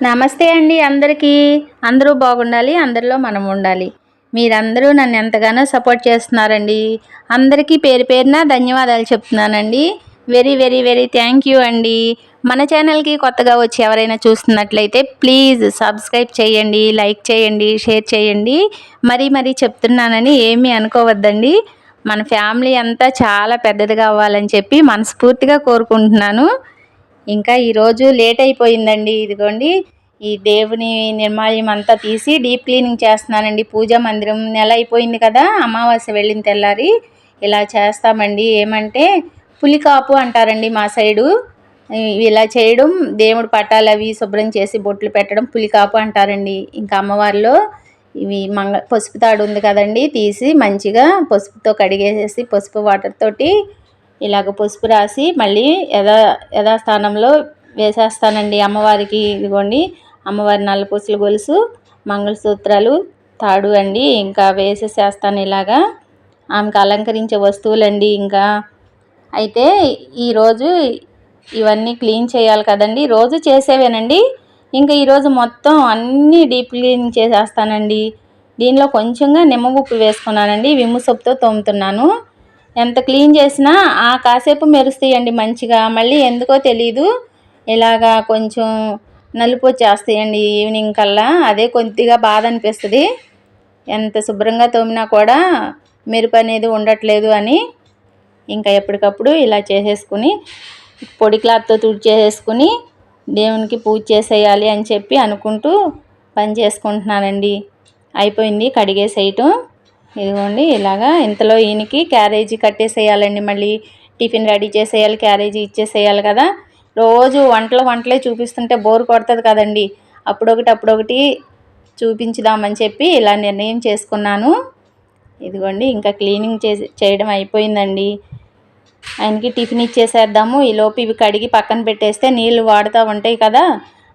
నమస్తే అండి అందరికీ. అందరూ బాగుండాలి అందరిలో మనం ఉండాలి. మీరందరూ నన్ను ఎంతగానో సపోర్ట్ చేస్తున్నారండి. అందరికీ పేరు పేరున ధన్యవాదాలు చెప్తున్నానండి. Very very very thank you అండి. మన ఛానల్కి కొత్తగా వచ్చి ఎవరైనా చూస్తున్నట్లయితే ప్లీజ్ సబ్స్క్రైబ్ చేయండి లైక్ చేయండి షేర్ చేయండి. మరీ మరీ చెప్తున్నానని ఏమీ అనుకోవద్దండి. మన ఫ్యామిలీ అంతా చాలా పెద్దది కావాలని చెప్పి మనస్ఫూర్తిగా కోరుకుంటున్నాను. ఇంకా ఈరోజు లేట్ అయిపోయిందండి. ఇదిగోండి ఈ దేవుని నిర్మాల్యం అంతా తీసి డీప్ క్లీనింగ్ చేస్తున్నానండి. పూజా మందిరం నెల అయిపోయింది కదా అమావాస్య వెళ్ళిన తెల్లారి ఇలా చేస్తామండి. ఏమంటే పులికాపు అంటారండి మా సైడు. ఇలా చేయడం దేవుడు పట్టాలు అవి శుభ్రం చేసి బొట్లు పెట్టడం పులికాపు అంటారండి. ఇంకా అమ్మవారిలో ఇవి మంగ పసుపు తాడు ఉంది కదండి తీసి మంచిగా పసుపుతో కడిగేసేసి పసుపు వాటర్ తోటి ఇలాగ పసుపు రాసి మళ్ళీ యథా యథాస్థానంలో వేసేస్తానండి అమ్మవారికి ఇదిగోండి. అమ్మవారి నల్లపూసల గొలుసు మంగళసూత్రాలు తాడు అండి. ఇంకా వేసేసేస్తాను ఇలాగా. ఆమెకు అలంకరించే వస్తువులండి ఇంకా. అయితే ఈరోజు ఇవన్నీ క్లీన్ చేయాలి కదండి. రోజు చేసేవేనండి. ఇంకా ఈరోజు మొత్తం అన్నీ డీప్ క్లీన్ చేసేస్తానండి. దీనిలో కొంచెంగా నిమ్మ ఉప్పు వేసుకున్నానండి. విమ్ము సొప్పుతో తోముతున్నాను. ఎంత క్లీన్ చేసినా ఆ కాసేపు మెరుస్తాయండి మంచిగా. మళ్ళీ ఎందుకో తెలీదు. ఇలాగా కొంచెం నలుపు వచ్చేస్తాయండి ఈవినింగ్ కల్లా. అదే కొద్దిగా బాధ అనిపిస్తుంది. ఎంత శుభ్రంగా తోమినా కూడా మెరుపు అనేది ఉండట్లేదు అని ఇంకా ఎప్పటికప్పుడు ఇలా చేసేసుకుని పొడి క్లాత్తో తుడిచేసేసుకుని దేవునికి పూజ చేసేయాలి అని చెప్పి అనుకుంటూ పని చేసుకుంటున్నానండి. అయిపోయింది కడిగేసేయటం. ఇదిగోండి ఇలాగా ఇంతలో ఈయనకి క్యారేజీ కట్టేసేయాలండి మళ్ళీ. టిఫిన్ రెడీ చేసేయాలి క్యారేజీ ఇచ్చేసేయాలి కదా. రోజు వంటలు వంటలే చూపిస్తుంటే బోర్ కొడుతుంది కదండి. అప్పుడొకటి అప్పుడొకటి చూపించుదామని చెప్పి ఇలా నిర్ణయం చేసుకున్నాను. ఇదిగోండి ఇంకా క్లీనింగ్ చేసి చేయడం అయిపోయిందండి. ఆయనకి టిఫిన్ ఇచ్చేసేద్దాము. ఈలోపు ఇవి కడిగి పక్కన పెట్టేస్తే నీళ్ళు వాడుతూ ఉంటాయి కదా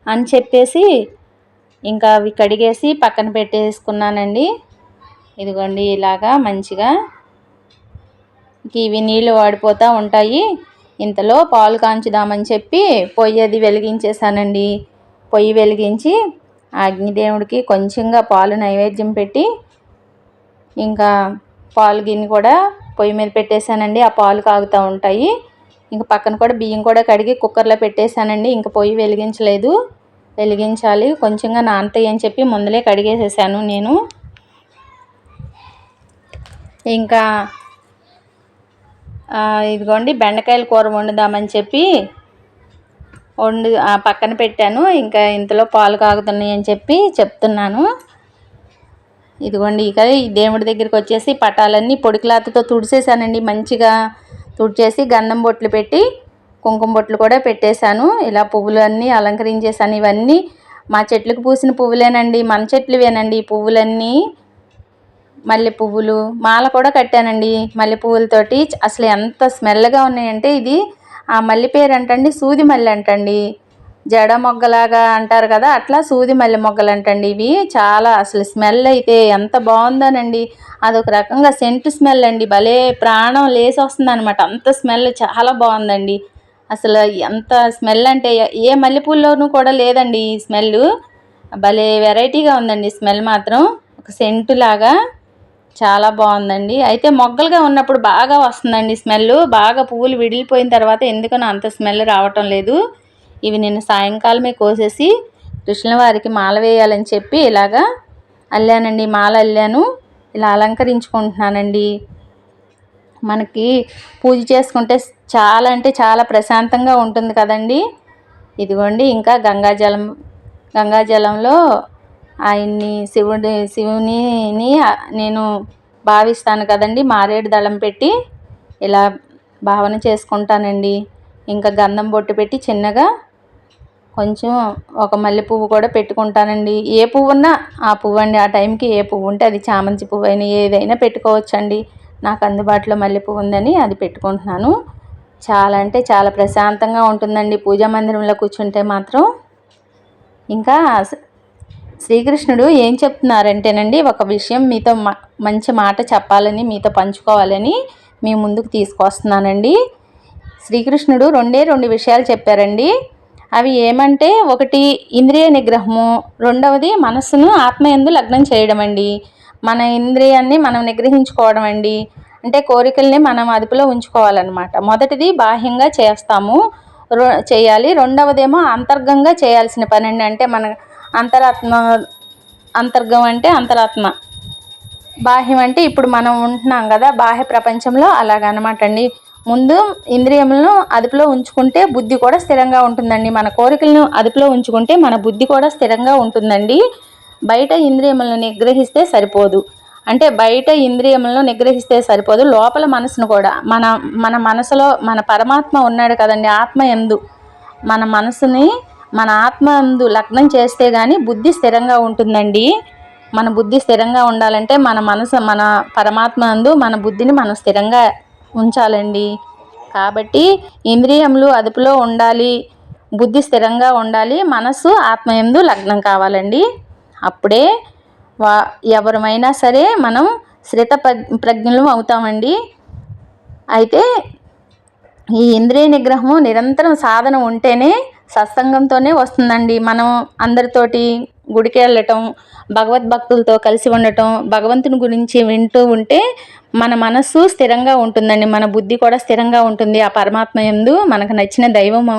అని చెప్పేసి ఇంకా అవి కడిగేసి పక్కన పెట్టేసుకున్నానండి. ఇదిగోండి ఇలాగా మంచిగా ఇవి నీళ్ళు వాడిపోతూ ఉంటాయి. ఇంతలో పాలు కాంచుదామని చెప్పి పొయ్యి అది వెలిగించేసానండి పొయ్యి వెలిగించి అగ్నిదేవుడికి కొంచెంగా పాలు నైవేద్యం పెట్టి ఇంకా పాలు గిన్నె కూడా పొయ్యి మీద పెట్టేశానండి. ఆ పాలు కాగుతూ ఉంటాయి. ఇంకా పక్కన కూడా బియ్యం కూడా కడిగి కుక్కర్లో పెట్టేశానండి. ఇంకా పొయ్యి వెలిగించలేదు. వెలిగించాలి. కొంచెంగా నానతాయి అని చెప్పి ముందలే కడిగేసేసాను నేను. ఇంకా ఇదిగోండి బెండకాయల కూర వండుదామని చెప్పి వండు పక్కన పెట్టాను. ఇంకా ఇంతలో పాలు కాగుతున్నాయి అని చెప్పి చెప్తున్నాను. ఇదిగోండి ఇక దేవుడి దగ్గరికి వచ్చేసి పటాలన్నీ పొడి క్లాత్తో తుడిసేసానండి. మంచిగా తుడిచేసి గంధం బొట్లు పెట్టి కుంకుమ బొట్లు కూడా పెట్టేశాను. ఇలా పువ్వులు అన్నీ అలంకరించేసాను ఇవన్నీ మా చెట్లకు పూసిన పువ్వులేనండి. మన చెట్లువేనండి ఈ పువ్వులన్నీ. మల్లె పువ్వులు మాల కూడా కట్టానండి మల్లె పువ్వులతోటి అసలు ఎంత స్మెల్గా ఉన్నాయంటే ఇది ఆ మల్లె పేరు అంటండి సూది మల్లె అంటండి. జడ మొగ్గలాగా అంటారు కదా అట్లా సూది మల్లె మొగ్గలు అంటండి ఇవి. చాలా అసలు స్మెల్ అయితే ఎంత బాగుందోనండి. అదొక రకంగా సెంటు స్మెల్ అండి. భలే ప్రాణం లేసి వస్తుంది అనమాట అంత స్మెల్ చాలా బాగుందండి. అసలు ఎంత స్మెల్ అంటే ఏ మల్లెపూల్లోనూ కూడా లేదండి ఈ స్మెల్ భలే వెరైటీగా ఉందండి స్మెల్ మాత్రం. ఒక సెంటు లాగా చాలా బాగుందండి. అయితే మొగ్గలుగా ఉన్నప్పుడు బాగా వస్తుందండి స్మెల్ బాగా పువ్వులు విడిలిపోయిన తర్వాత ఎందుకనో అంత స్మెల్ రావటం లేదు. ఇవి నేను సాయంకాలమే కోసేసి కృష్ణ వారికి మాల వేయాలని చెప్పి ఇలాగా అల్లానండి మాల అల్లాను. ఇలా అలంకరించుకుంటున్నానండి. మనకి పూజ చేసుకుంటే చాలా అంటే చాలా ప్రశాంతంగా ఉంటుంది కదండి. ఇదిగోండి ఇంకా గంగాజలం గంగాజలంలో ఆయన్ని శివుడి శివుని నేను భావిస్తాను కదండి. మారేడు దళం పెట్టి ఇలా భావన చేసుకుంటానండి. ఇంకా గంధం బొట్టు పెట్టి చిన్నగా కొంచెం ఒక మల్లె పువ్వు కూడా పెట్టుకుంటానండి. ఏ పువ్వు ఉన్నా ఆ పువ్వు అండి. ఆ టైంకి ఏ పువ్వు ఉంటే అది చామంతి పువ్వు అయినా ఏదైనా పెట్టుకోవచ్చండి. నాకు అందుబాటులో మల్లె పువ్వు ఉందని అది పెట్టుకుంటున్నాను. చాలా అంటే చాలా ప్రశాంతంగా ఉంటుందండి. పూజా మందిరంలో కూర్చుంటే మాత్రం. ఇంకా శ్రీకృష్ణుడు ఏం చెప్తున్నారంటేనండి ఒక విషయం మీతో మంచి మాట చెప్పాలని మీతో పంచుకోవాలని మీ ముందుకు తీసుకొస్తున్నానండి. శ్రీకృష్ణుడు రెండే రెండు విషయాలు చెప్పారండి. అవి ఏమంటే ఒకటి ఇంద్రియ నిగ్రహము రెండవది మనస్సును ఆత్మయందు లగ్నం చేయడం అండి. మన ఇంద్రియాన్ని మనం నిగ్రహించుకోవడం అండి. అంటే కోరికల్ని మనం అదుపులో ఉంచుకోవాలన్నమాట. మొదటిది బాహ్యంగా చేస్తాము చేయాలి. రెండవదేమో అంతర్గంగా చేయాల్సిన పని అండి అంటే మన అంతరాత్మ అంతర్గం అంటే అంతరాత్మ. బాహ్యం అంటే ఇప్పుడు మనం ఉంటున్నాం కదా బాహ్య ప్రపంచంలో అలాగనమాట అండి. ముందు ఇంద్రియములను అదుపులో ఉంచుకుంటే బుద్ధి కూడా స్థిరంగా ఉంటుందండి. మన కోరికలను అదుపులో ఉంచుకుంటే మన బుద్ధి కూడా స్థిరంగా ఉంటుందండి. బయట ఇంద్రియములను నిగ్రహిస్తే సరిపోదు. అంటే బయట ఇంద్రియములను నిగ్రహిస్తే సరిపోదు లోపల మనసును కూడా. మన మన మనసులో మన పరమాత్మ ఉన్నాడు కదండి ఆత్మ ఎందు. మన మనసుని మన ఆత్మందు లగ్నం చేస్తే కానీ బుద్ధి స్థిరంగా ఉంటుందండి. మన బుద్ధి స్థిరంగా ఉండాలంటే మన మనసు మన పరమాత్మ అందు మన బుద్ధిని మనం స్థిరంగా ఉంచాలండి. కాబట్టి ఇంద్రియములు అదుపులో ఉండాలి బుద్ధి స్థిరంగా ఉండాలి మనసు ఆత్మయందు లగ్నం కావాలండి. అప్పుడే వా ఎవరమైనా సరే మనం శ్రిత ప్రజ్ఞలు అవుతామండి. అయితే ఈ ఇంద్రియ నిగ్రహము నిరంతరం సాధన ఉంటేనే సత్సంగంతోనే వస్తుందండి. మనం అందరితోటి గుడికి వెళ్ళటం భగవద్భక్తులతో కలిసి ఉండటం భగవంతుని గురించి వింటూ ఉంటే మన మనస్సు స్థిరంగా ఉంటుందండి. మన బుద్ధి కూడా స్థిరంగా ఉంటుంది. ఆ పరమాత్మ ఎందు మనకు నచ్చిన దైవం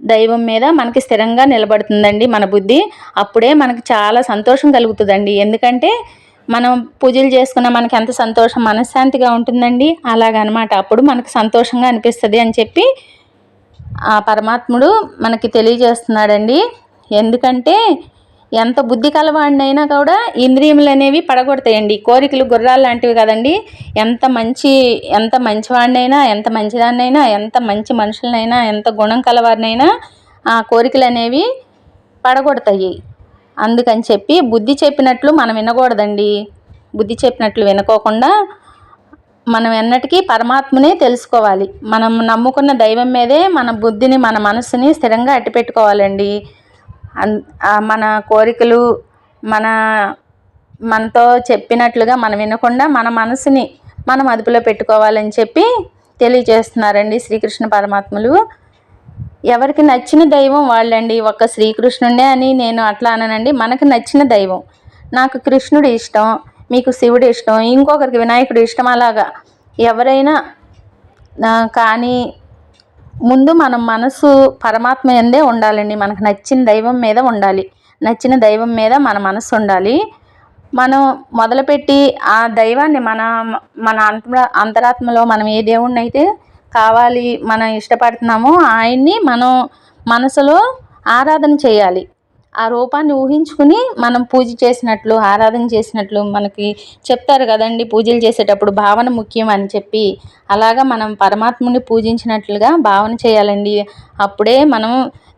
దైవం మీద మనకి స్థిరంగా నిలబడుతుందండి మన బుద్ధి. అప్పుడే మనకు చాలా సంతోషం కలుగుతుందండి. ఎందుకంటే మనం పూజలు చేసుకున్న మనకి ఎంత సంతోషం మనశ్శాంతిగా ఉంటుందండి. అలాగనమాట. అప్పుడు మనకు సంతోషంగా అనిపిస్తుంది అని చెప్పి ఆ పరమాత్ముడు మనకి తెలియజేస్తున్నాడండి. ఎందుకంటే ఎంత బుద్ధి కలవాడినైనా కూడా ఇంద్రియములు అనేవి పడగొడతాయండి. కోరికలు గుర్రాలు లాంటివి కదండి. ఎంత మంచి ఎంత మంచివాడినైనా ఎంత మంచిదాన్నైనా ఎంత మంచి మనుషులనైనా ఎంత గుణం కలవారినైనా ఆ కోరికలు అనేవి పడగొడతాయి. అందుకని చెప్పి బుద్ధి చెప్పినట్లు మనం వినకూడదండి. బుద్ధి చెప్పినట్లు వినకోకుండా మనం ఎన్నటికీ పరమాత్మనే తెలుసుకోవాలి. మనం నమ్ముకున్న దైవం మీదే మన బుద్ధిని మన మనసుని స్థిరంగా అట్టిపెట్టుకోవాలండి మన కోరికలు మన మనతో చెప్పినట్లుగా మనం వినకుండా మన మనసుని మనం అదుపులో పెట్టుకోవాలని చెప్పి తెలియజేస్తున్నారండి శ్రీకృష్ణ పరమాత్మలు. ఎవరికి నచ్చిన దైవం వాళ్ళండి. ఒక్క శ్రీకృష్ణుడే అని నేను అట్లా అననండి. మనకు నచ్చిన దైవం. నాకు కృష్ణుడు ఇష్టం. మీకు శివుడు ఇష్టం ఇంకొకరికి వినాయకుడు ఇష్టం అలాగా. ఎవరైనా కానీ ముందు మనం మనసు పరమాత్మ ఎందే ఉండాలండి. మనకు నచ్చిన దైవం మీద ఉండాలి. నచ్చిన దైవం మీద మన మనసు ఉండాలి. మనం మొదలుపెట్టి ఆ దైవాన్ని మన మన అంత అంతరాత్మలో మనం ఏ దేవుణ్ణి అయితే కావాలి మనం ఇష్టపడుతున్నామో ఆయన్ని మనం మనసులో ఆరాధన చేయాలి. ఆ రూపాన్ని ఊహించుకుని మనం పూజ చేసినట్లు ఆరాధన చేసినట్లు మనకి చెప్తారు కదండి. పూజలు చేసేటప్పుడు భావన ముఖ్యం అని చెప్పి. అలాగా మనం పరమాత్ముని పూజించినట్లుగా భావన చేయాలండి. అప్పుడే మనం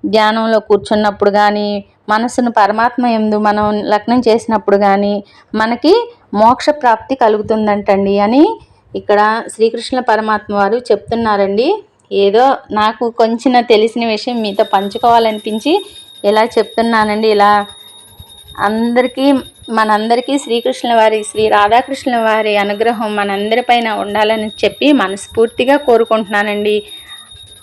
ధ్యానంలో కూర్చున్నప్పుడు కానీ మనసును పరమాత్మ ఎందు మనం లగ్నం చేసినప్పుడు కానీ మనకి మోక్ష ప్రాప్తి కలుగుతుందంటండి అని ఇక్కడ శ్రీకృష్ణ పరమాత్మ వారు చెప్తున్నారండి. ఏదో నాకు కొంచెం తెలిసిన విషయం మీతో పంచుకోవాలనిపించి ఇలా చెప్తున్నానండి ఇలా అందరికీ మనందరికీ శ్రీకృష్ణుల వారి శ్రీ రాధాకృష్ణుల వారి అనుగ్రహం మనందరిపైన ఉండాలని చెప్పి మనస్ఫూర్తిగా కోరుకుంటున్నానండి.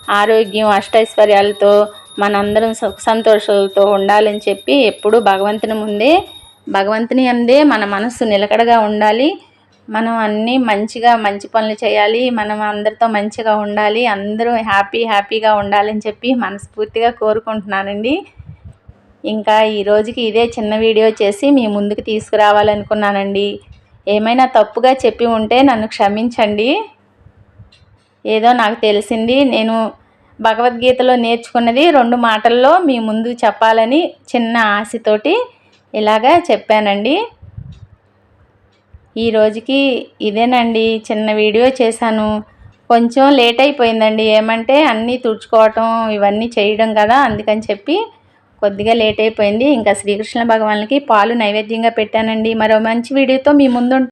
ఆరోగ్యం అష్టైశ్వర్యాలతో మనందరం సుఖ సంతోషాలతో ఉండాలని చెప్పి ఎప్పుడూ భగవంతుని ముందే భగవంతుని అందే మన మనస్సు నిలకడగా ఉండాలి. మనం అన్నీ మంచిగా మంచి పనులు చేయాలి. మనం అందరితో మంచిగా ఉండాలి. అందరూ హ్యాపీ హ్యాపీగా ఉండాలని చెప్పి మనస్ఫూర్తిగా కోరుకుంటున్నానండి. ఇంకా ఈ రోజుకి ఇదే చిన్న వీడియో చేసి మీ ముందుకు తీసుకురావాలనుకున్నానండి. ఏమైనా తప్పుగా చెప్పి ఉంటే నన్ను క్షమించండి. ఏదో నాకు తెలిసింది. నేను భగవద్గీతలో నేర్చుకున్నది రెండు మాటల్లో మీ ముందు చెప్పాలని చిన్న ఆశతోటి ఇలాగా చెప్పానండి. ఈ రోజుకి ఇదేనండి. చిన్న వీడియో చేశాను. కొంచెం లేట్ అయిపోయిందండి. ఏమంటే అన్నీ తుడుచుకోవటం ఇవన్నీ చేయడం కదా అందుకని చెప్పి కొద్దిగా లేట్ అయిపోయింది. ఇంకా శ్రీకృష్ణ భగవాన్కి పాలు నైవేద్యంగా పెట్టానండి. మరో మంచి వీడియోతో మీ ముందు